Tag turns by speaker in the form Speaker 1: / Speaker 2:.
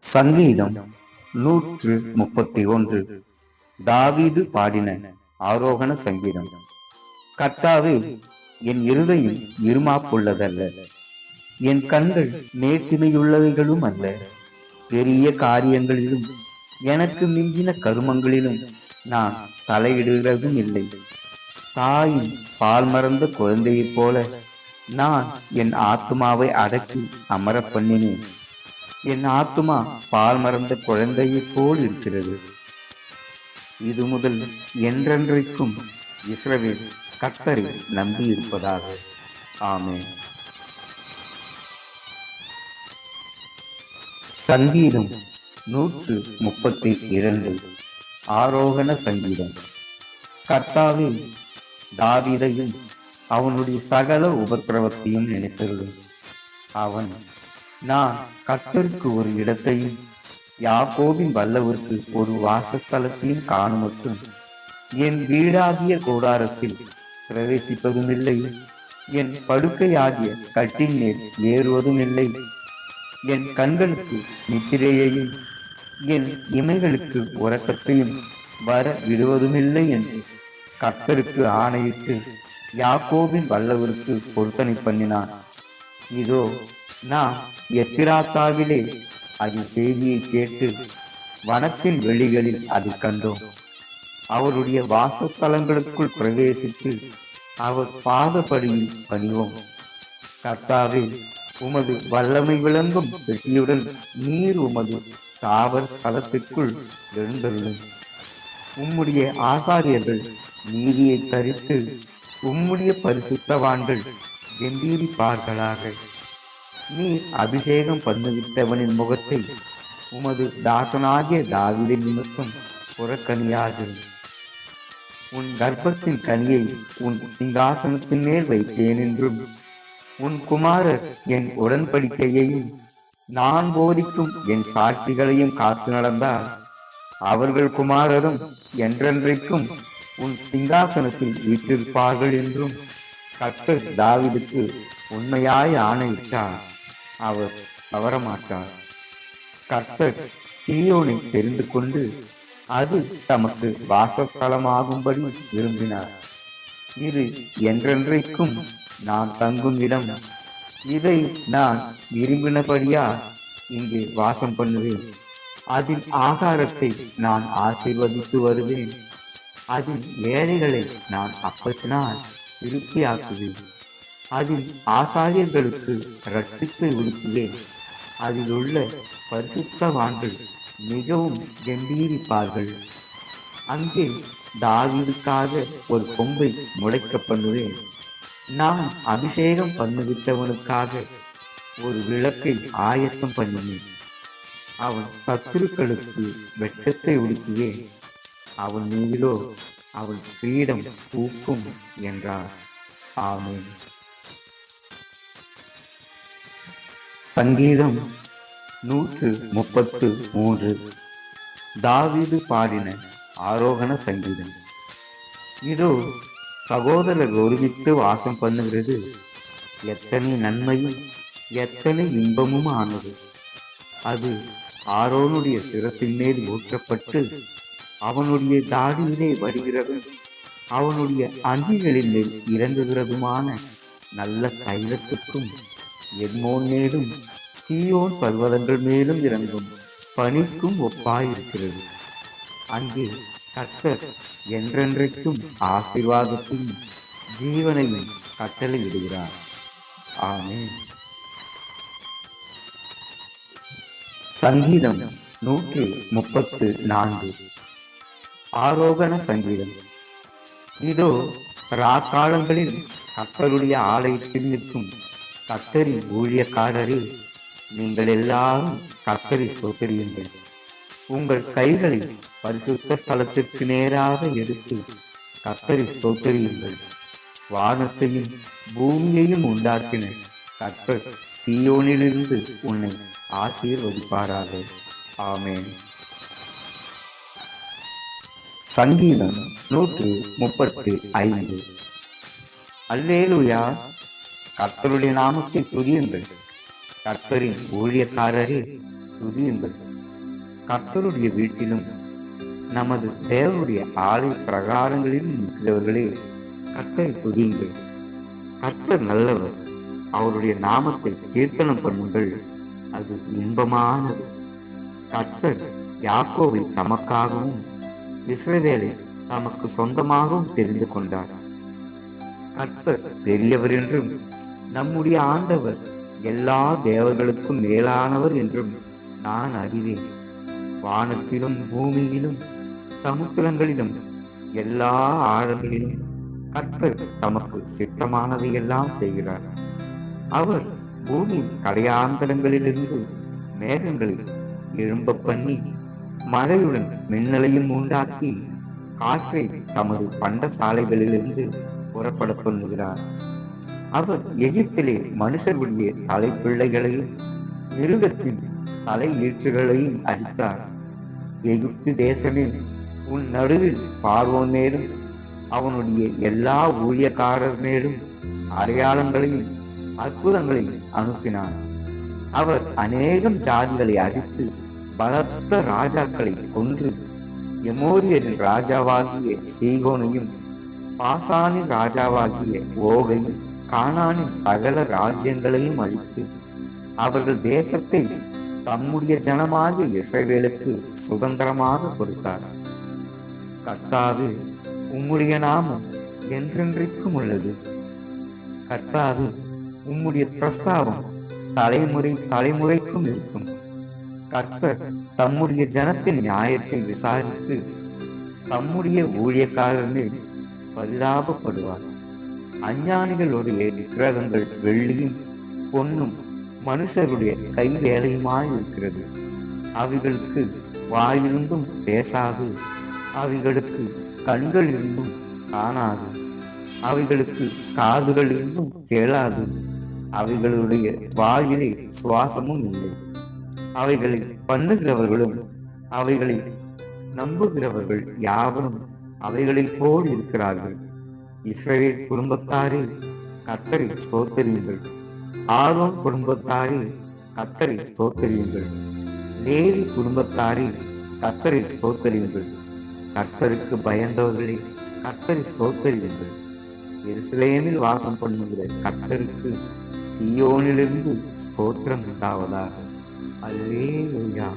Speaker 1: சங்கீதம் நூற்று முப்பத்தி ஒன்று. தாவீது பாடின ஆரோகண சங்கீதம். கர்த்தாவே என் இருதையும் இருமாப்புள்ளதல்ல. என் கண்கள் நேற்றுமையுள்ளவைகளும் அல்ல. பெரிய காரியங்களிலும் எனக்கு மிஞ்சின கருமங்களிலும் நான் தலையிடுகிறதும் இல்லை. தாயின் பால் மறந்த குழந்தையைப் போல நான் என் ஆத்துமாவை அடக்கி அமர பண்ணினேன். என் ஆத்துமா பால் மறந்த குழந்தையைப் போல் இருக்கிறது. இது முதல் என்றென்றைக்கும் இஸ்ரவேல் கர்த்தரை நம்பியிருப்பதாக. ஆமே சங்கீதம் நூற்று முப்பத்தி இரண்டு. ஆரோகண சங்கீதம். கர்த்தாவே தாவிதையும் அவனுடைய சகல உபத்திரவத்தையும் நினைத்தது அவன் நான் கர்த்தருக்கு ஒரு இடத்தையும் யாக்கோவின் வல்லவருக்கு ஒரு வாசஸ்தலத்தையும் காணுமட்டும். என் வீடாகிய கூடாரத்தில் பிரவேசிப்பதும் இல்லை என் படுக்கையாகிய கட்டின் மேல் ஏறுவதும் இல்லை என் கண்களுக்கு நித்திரையையும் என் இமைகளுக்கு உறக்கத்தையும் வர விடுவதுமில்லை என்று கர்த்தருக்கு ஆணையிட்டு யாக்கோவின் வல்லவருக்கு பொருத்தனை பண்ணினான். இதோ நான் எத்திராத்தாவிலே அது செய்தியை கேட்டு வனத்தின் வெளிகளில் அது கண்டோம். அவருடைய வாசஸ்தலங்களுக்குள் பிரவேசித்து அவர் பாதப்படியில் பணிவோம். கர்த்தாவே உமது வல்லமை விளங்கும் பெட்டியுடன் நீர் உமது தாவர ஸ்தலத்திற்குள் எழுந்தருளும். உம்முடைய ஆசாரியர்கள் நீதியை தரித்து உம்முடைய பரிசுத்தவான்கள் கம்பீரிப்பார்களாக நீ அபிஷேகம் பண்ணுவித்தவனின் முகத்தை உமது தாசனாகிய தாவிதின் நிமித்தம் புறக்கணியாது. உன் கர்ப்பத்தின் கனியை உன் சிங்காசனத்தின் மேல் வைத்தேன் என்றும் உன் குமாரர் என் உடன்படிக்கையையும் நான் போதிக்கும் என் சாட்சிகளையும் காத்து நடந்தால் அவர்கள் குமாரரும் என்றென்றைக்கும் உன் சிங்காசனத்தில் வீற்றிருப்பார்கள் என்றும் கர்த்தர் தாவிதுக்கு உண்மையாய் ஆணையிட்டார். அவர் தவறமாட்டார். கர்த்தர் சீயோனை தெரிந்து கொண்டு அது தமக்கு வாசஸ்தலமாகும்படி விரும்பினார். இது என்றென்றைக்கும் நான் தங்கும் இடம். இதை நான் விரும்பினபடியா இங்கே வாசம் பண்ணுவேன். அதில் ஆகாரத்தை நான் ஆசீர்வதித்து வருவேன். அதில் ஏழைகளை நான் அப்பத்தினால் திருப்தியாக்குவேன். அதில் ஆசாரியர்களுக்கு ரட்சிப்பை உடுத்துவேன். அதில் உள்ள பரிசுத்தவான்கள் மிகவும் கம்பீரிப்பார்கள். அங்கே தாவிதுக்காக ஒரு கொம்பை முளைக்க பண்ணுவேன். நான் அபிஷேகம் பண்ணுவித்தவனுக்காக ஒரு விளக்கை ஆயத்தம் பண்ணினேன் அவன் சத்துருக்களுக்கு வெட்டத்தை உடுத்துவேன். அவன் மீதிலோ அவன் கிரீடம் பூக்கும் என்றார். ஆமேன். சங்கீதம் நூற்று முப்பத்து மூன்று. தாவிது பாடின ஆரோகண சங்கீதம். இதோ சகோதரர் ஒருமித்து வாசம் பண்ணுகிறது. எத்தனை நன்மையும் எத்தனை இன்பமும் ஆனது. அது ஆரோனுடைய சிரசின் மேல் ஊற்றப்பட்டு அவனுடைய தாடியிலே வருகிறதும் அவனுடைய அங்கிகளின் மேல் இறங்குகிறதுமான நல்ல தைலத்துக்கும் என்மோன் மேலும் சீயோன் பர்வதங்கள் மேலும் இறங்கும். பனிக்கும் ஒப்பாயிருக்கிறது. அங்கே கர்த்தர் என்றென்றைக்கும் ஆசீர்வாதத்தையும் ஜீவனையும் கட்டளையிடுகிறார். ஆமே சங்கீதம் நூற்று முப்பத்து நான்கு. ஆரோகண சங்கீதம். இதோ ராக்காலங்களில் கர்த்தருடைய ஆலயத்தில் நிற்கும் கர்த்தரின் ஊழியக்காரரே நீங்கள் எல்லாரும் கத்தரி ஸ்தோத்திரியுங்கள். உங்கள் கைகளை பரிசுத்த ஸ்தலத்திற்கு நேராக எடுத்து கத்தரி ஸ்தோத்திரியுங்கள். வானத்தையும் பூமியையும் உண்டாக்கின கத்தர் சியோனிலிருந்து உன்னை ஆசீர்வதிப்பாராக. ஆமேன். சங்கீதம் நூற்று முப்பத்து ஐந்து. அல்லேலுயா. கர்த்தருடைய நாமத்தை துதியுங்கள். கர்த்தரின் ஊழியக்காரரே துதியுங்கள். கர்த்தருடைய வீட்டிலும் நமது தேவனுடைய ஆலை பிரகாரங்களிலும் இருக்கிறவர்களே கர்த்தரை துதியுங்கள். கர்த்தர் நல்லவர். அவருடைய நாமத்தை கீர்த்தனம் பண்ணுங்கள். அது இன்பமானது. கர்த்தர் யாக்கோவை தமக்காகவும் இஸ்ரவேலை தமக்கு சொந்தமாகவும் தெரிந்து கொண்டார். கர்த்தர் பெரியவர் என்றும் நம்முடைய ஆண்டவர் எல்லா தேவர்களுக்கும் மேலானவர் என்றும் நான் அறிவேன். வானத்திலும் பூமியிலும் சமுத்திரங்களிலும் எல்லா ஆழங்களிலும் கர்த்தர் தமக்கு சித்தமானதையெல்லாம் செய்கிறார். அவர் பூமியின் கடையாந்தரங்களிலிருந்து மேகங்களை எழும்ப பண்ணி மழையுடன் மின்னலையும் உண்டாக்கி காற்றை தமது பண்டசாலைகளிலிருந்து புறப்பட பண்ணுகிறார். அவர் எகிப்திலே மனுஷருடைய தலைப்பிள்ளைகளையும் மிருகத்தின் தலை ஈற்றுகளையும் அடித்தார். எகிப்து தேசமே உன் நடுவில் பார்வோன் மேலும் அவனுடைய எல்லா ஊழியக்காரர் மேலும் அடையாளங்களையும் அற்புதங்களையும் அனுப்பினார் அவர் அநேகம் ஜாதிகளை அடித்து பலத்த ராஜாக்களை கொன்று எமோரியரின் ராஜாவாகிய சீகோனையும் பாசானின் ராஜாவாகிய ஓகையும் கானானின் சகல ராஜ்யங்களையும் அழித்து அவர்கள் தேசத்தை தம்முடைய ஜனமாகிய இஸ்ரவேலுக்கு சுதந்திரமாக கொடுத்தார். கர்த்தாவு உம்முடைய நாமம் என்றென்றைக்கும் உள்ளது. கர்த்தாவு உம்முடைய பிரஸ்தாவம் தலைமுறை தலைமுறைக்கும் இருக்கும். கர்த்தர் தம்முடைய ஜனத்தின் நியாயத்தை விசாரித்து தம்முடைய ஊழியக்காரர்கள் பரிதாபப்படுவார். அஞ்ஞானிகளுடைய விக்கிரகங்கள் வெள்ளியும் பொன்னும் மனுஷருடைய கை வேலையுமாய் இருக்கிறது. அவைகளுக்கு வாயிருந்தும் பேசாது. அவைகளுக்கு கண்கள் இருந்தும் காணாது. அவைகளுக்கு காதுகள் இருந்தும் கேளாது. அவைகளுடைய வாயிலே சுவாசமும் இல்லை. அவைகளை பண்ணுகிறவர்களும் அவைகளை நம்புகிறவர்கள் யாவரும் அவைகளைப் போல் இருக்கிறார்கள். இஸ்ரேல் குடும்பத்தாரே கத்தரை ஸ்தோத்தரியுங்கள். ஆரோன் குடும்பத்தாரே கத்தரை ஸ்தோத்தரியுங்கள். லேவி குடும்பத்தாரே கத்தரை ஸ்தோத்தரியுங்கள். கர்த்தருக்கு பயந்தவர்களே கர்த்தரை ஸ்தோத்தரியுங்கள். எருசலேமில் வாசம் பண்ணுகிற கர்த்தருக்கு சியோனிலிருந்து ஸ்தோத்திரம் உண்டாவதாக. அல்லேலூயா.